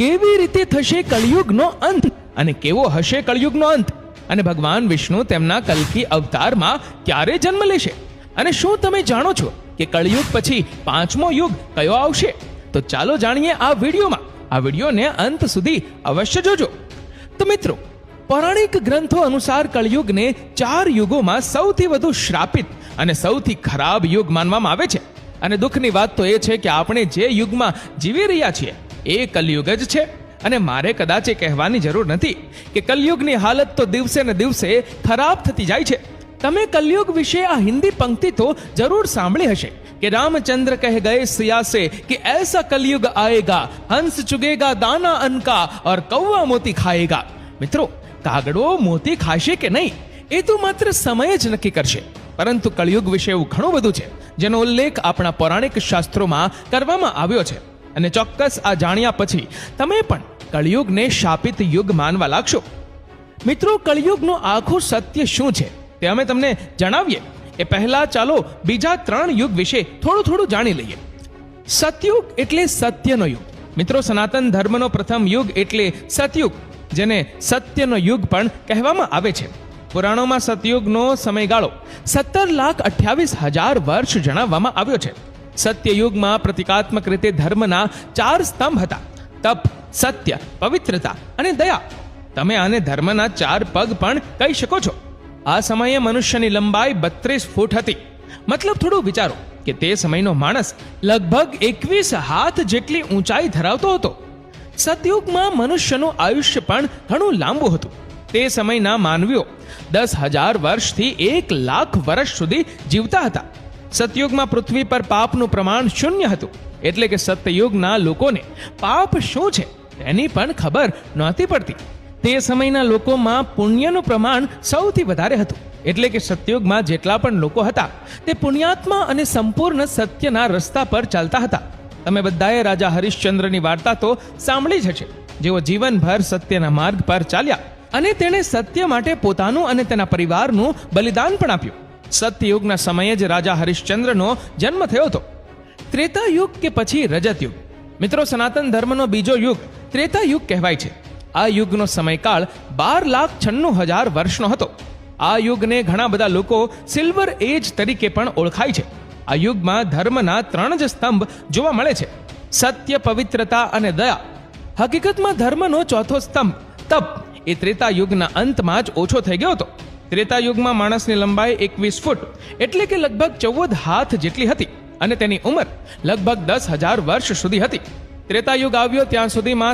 કેવી રીતે થશે કળિયુગનો અંત અને કેવો હશે કળિયુગનો અંત? અને ભગવાન વિષ્ણુ તેમના કલ્કી અવતારમાં ક્યારે જન્મ લેશે? અને શું તમે જાણો છો કે કળિયુગ પછી પાંચમો યુગ કયો આવશે? તો ચાલો જાણીએ આ વિડીયોમાં. આ વિડીયોને અંત સુધી અવશ્ય જોજો. તો મિત્રો, પૌરાણિક ગ્રંથો અનુસાર કળિયુગને ચાર યુગોમાં સૌથી વધુ શ્રાપિત અને સૌથી ખરાબ યુગ માનવામાં આવે છે. અને દુઃખની વાત તો એ છે કે આપણે જે યુગમાં જીવી રહ્યા છીએ એ કલયુગ જ છે. અને મારે કદાચ એ કહેવાની જરૂર નથી કે કલયુગની હાલત તો દિવસે ને દિવસે ખરાબ થતી જાય છે. તમે કલયુગ વિશે આ હિન્દી પંક્તિ તો જરૂર સાંભળી હશે કે રામચંદ્ર કહે ગયે સિયાસે કે એસા કલયુગ આએગા હંસ ચુગેગા, દાના અનકા ઓર કૌવા મોતી ખાએગા મિત્રો, કાગડો મોતી ખાશે કે નહીં? એ તો માત્ર સમય જ નક્કી કરશે. પરંતુ કળિયુગ વિશે એવું ઘણું બધું છે, જેનો ઉલ્લેખ આપણા પૌરાણિક શાસ્ત્રોમાં કરવામાં આવ્યો છે. અને ચોક્કસ આ જાણ્યા પછી તમે પણ કળિયુગને શાપિત યુગ માનવા લાગશો. મિત્રો, કળિયુગનું આખું સત્ય શું છે તે અમે તમને જણાવીએ. એ પહેલા ચાલો બીજા ત્રણ યુગ વિશે થોડું થોડું જાણી લઈએ. સતયુગ એટલે સત્યનો યુગ. મિત્રો, સનાતન ધર્મનો પ્રથમ યુગ એટલે સતયુગ, જેને સત્યનો યુગ પણ કહેવામાં આવે છે. પુરાણોમાં સતયુગનો સમયગાળો સત્તર લાખ અઠ્યાવીસ હજાર વર્ષ જણાવવામાં આવ્યો છે. સત્યયુગમાં પ્રતિકાત્મક રીતે ધર્મના ચાર સ્તંભ હતા. તપ, સત્ય, પવિત્રતા અને દયા. તમે આને ધર્મના ચાર પગ પણ કહી શકો છો. આ સમયે મનુષ્યની લંબાઈ બત્રીસ ફૂટ હતી. મતલબ થોડું વિચારો કે તે સમયનો માણસ લગભગ એકવીસ હાથ જેટલી ઊંચાઈ ધરાવતો હતો. સતયુગમાં મનુષ્યનું આયુષ્ય પણ ઘણું લાંબુ હતું. તે સમયના માનવીઓ દસ હજાર વર્ષથી એક લાખ વર્ષ સુધી જીવતા હતા. સતયુગમાં પૃથ્વી પર પાપનું પ્રમાણ શૂન્ય હતું. એટલે કે સતયુગના લોકોને પાપ શું છે તેની પણ ખબર નહોતી પડતી. તે સમયના લોકોમાં પુણ્યનું પ્રમાણ સૌથી વધારે હતું. એટલે કે સતયુગમાં જેટલા પણ લોકો હતા, તે પુણ્યાત્મા અને સંપૂર્ણ સત્યના રસ્તા પર ચાલતા હતા. તમે બધાએ રાજા હરિશ્ચંદ્રની વાર્તા તો સાંભળી જ હશે. જેઓ જીવનભર સત્યના માર્ગ પર ચાલ્યા અને તેણે સત્ય માટે પોતાનું અને તેના પરિવારનું બલિદાન પણ આપ્યું. સત્યયુગના સમયે જ રાજા હરિશ્ચંદ્રનો જન્મ થયો હતો. ત્રેતા યુગ કે પછી રજત યુગ મિત્રો, સનાતન ધર્મનો બીજો યુગ ત્રેતા યુગ કહેવાય છે. આ યુગનો સમયકાળ બાર લાખ છન્નું હજાર વર્ષનો હતો. આ યુગને ઘણા બધા લોકો સિલ્વર એજ તરીકે પણ ઓળખાય છે. આ યુગમાં ધર્મના ત્રણ જ સ્તંભ જોવા મળે છે. સત્ય, પવિત્રતા અને દયા. હકીકતમાં ધર્મનો ચોથો સ્તંભ તપ. એ ત્રેતા યુગના અંતમાં જ ઓછો થઈ ગયો હતો. ત્રેતા યુગમાં માણસની લંબાઈ એકવીસ ફૂટ એટલે કે લગભગ ચૌદ હાથ જેટલી હતી અને તેની ઉંમર લગભગ દસ હજાર વર્ષ સુધી હતી. ત્રેતા યુગ આવ્યો ત્યાં સુધીમાં